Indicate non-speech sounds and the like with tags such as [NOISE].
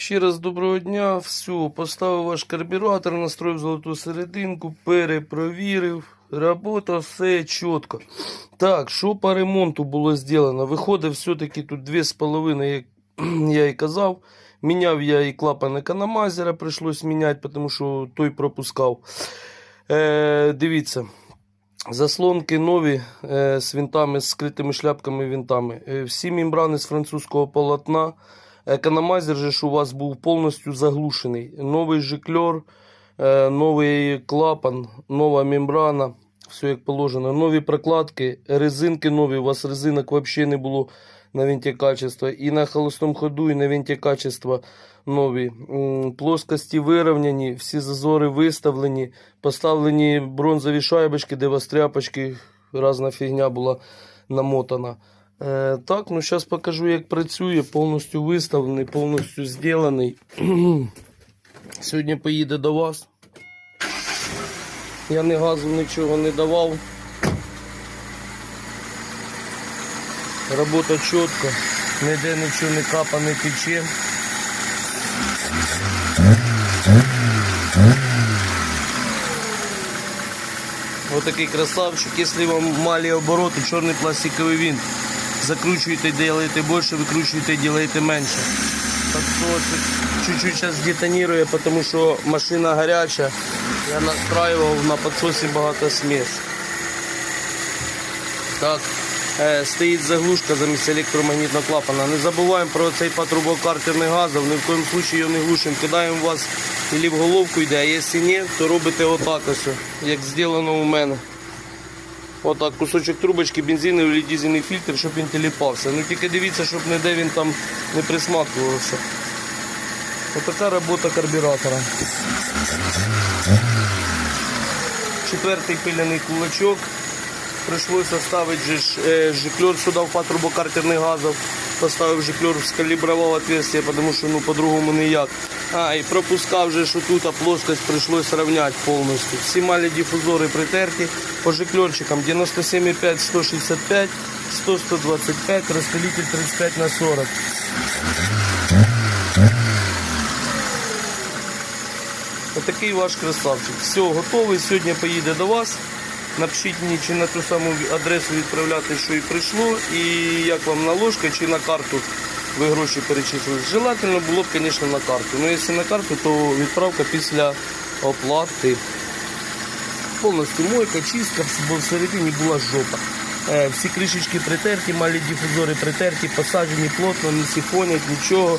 Ще раз доброго дня. Все, поставив ваш карбюратор, настроїв золоту серединку, перепровірив. Робота все чітко. Так, що по ремонту було зроблено? Виходить, все-таки тут 2,5, як [CLEARS THROAT] я і казав. Міняв я і клапан економайзера, прийшлось міняти, тому що той пропускав. Е, дивіться. Заслонки нові е, з винтами, з скритими шляпками винтами. Е, всі мембрани з французького полотна. Економайзер же ж у вас був повністю заглушений. Новий жикльор, е, новий клапан, нова мембрана. Все як положено. Нові прокладки, резинки нові. У вас резинок взагалі не було на винті качества. І на холостому ходу, і на винті качества нові. Плоскості вирівняні, всі зазори виставлені, поставлені бронзові шайбочки, де вас тряпочки, різна фігня була намотана. Е, так, ну зараз покажу, як працює. Повністю виставлений, повністю зроблений. [CLEARS THROAT] Сьогодні поїде до вас. Я не газу нічого не давав. Робота чітко, ніде нічого не капа, не тече. Вот такий красавчик. Если вам мали обороты, черный пластиковый винт. Закручиваете, делаете больше, выкручиваете, делаете меньше. Так чуть-чуть сейчас детонирує, потому что машина горячая. Я настраивал на подсосе багато смесь. Так, е, стоїть заглушка замість електромагнітного клапана. Не забуваємо про цей патрубокартерний газов, ні в коєму случае його не глушимо. Кидаємо вас і в головку йде, а якщо ні, то робите отак як зроблено у мене. Отак, кусочок трубочки, бензиновий дизельний фільтр, щоб він теліпався. Ну тільки дивіться, щоб ніде він там не присматривався. Отака робота карбюратора. Четвертий пиляний кулачок. Прийшлося ставити е, жиклер сюди в патрубокартерний газов. Поставив жиклер, скалібрував отверстие, тому що ну, по-другому ніяк. А, і пропускав же, що тут а плоскость прийшлось рівняти повністю. Всі малі дифузори притерті по жиклерчикам 97,5, 165, 100, 125, розпилитель 35 на 40. Отакий ваш красавчик. Все, готовий. Сьогодні поїде до вас. Напишіть мені, чи на ту саму адресу відправляти, що і прийшло, і як вам наложка, чи на карту ви гроші перечислили. Желательно було б, звісно, на карту. Ну, якщо на карту, то відправка після оплати. Повністю мойка, чистка, бо всередині була жопа. Е, Всі кришечки притерті, малі дифузори притерті, посаджені плотно, не сифонять, нічого.